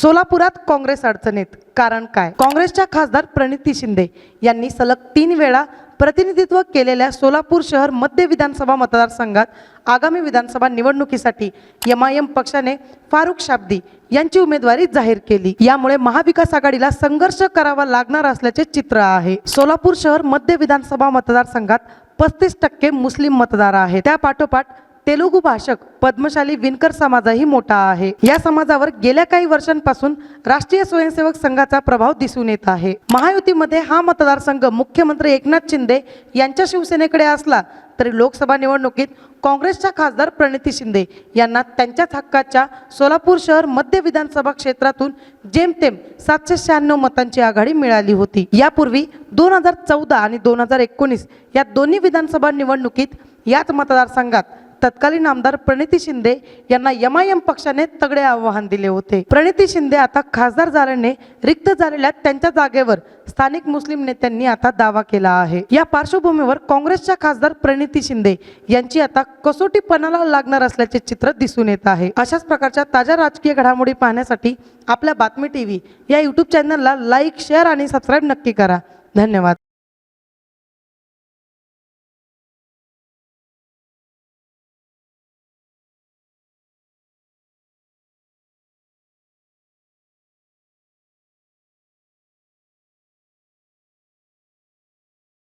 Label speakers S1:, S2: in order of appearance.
S1: सोलापुरात काँग्रेस अडचणीत. कारण काय? काँग्रेसच्या खासदार प्रणिती शिंदे यांनी सलग तीन वेळा प्रतिनिधित्व केलेल्या सोलापूर शहर मध्य विधानसभा मतदारसंघात आगामी विधानसभा निवडणुकीसाठी एम आय एम पक्षाने फारुख शाब्दी यांची उमेदवारी जाहीर केली. यामुळे महाविकास आघाडीला संघर्ष करावा लागणार असल्याचे चित्र आहे. सोलापूर शहर मध्य विधानसभा मतदारसंघात पस्तीस टक्के मुस्लिम मतदार आहेत. त्या पाठोपाठ तेलुगू भाषक पद्मशाली विणकर समाजही मोठा आहे. या समाजावर गेल्या काही वर्षांपासून राष्ट्रीय स्वयंसेवक संघाचा प्रभाव दिसून येत आहे. महायुतीमध्ये हा मतदारसंघ मुख्यमंत्री एकनाथ शिंदे यांच्या शिवसेनेकडे असला तरी लोकसभा निवडणुकीत काँग्रेसच्या खासदार प्रणिती शिंदे यांना त्यांच्याच हक्काच्या सोलापूर शहर मध्य विधानसभा क्षेत्रातून जेमतेम सातशे शहाण्णव मतांची आघाडी मिळाली होती. यापूर्वी दोन हजार चौदा आणि दोन हजार एकोणीस या दोन्ही विधानसभा निवडणुकीत याच मतदारसंघात तत्कालीन आमदार प्रणिती शिंदे यांना एम आय एम पक्षाने तगडे आव्हान दिले होते. प्रणिती शिंदे आता खासदार झाल्याने रिक्त झालेल्या त्यांच्या जागेवर स्थानिक मुस्लिम नेत्यांनी आता दावा केला आहे. या पार्श्वभूमीवर काँग्रेसच्या खासदार प्रणिती शिंदे यांची आता कसोटीपणाला लागणार असल्याचे चित्र दिसून येत आहे. अशाच प्रकारच्या ताज्या राजकीय घडामोडी पाहण्यासाठी आपल्या बातमी टीव्ही या युट्यूब चॅनलला लाईक शेअर आणि सबस्क्राईब नक्की करा. धन्यवाद.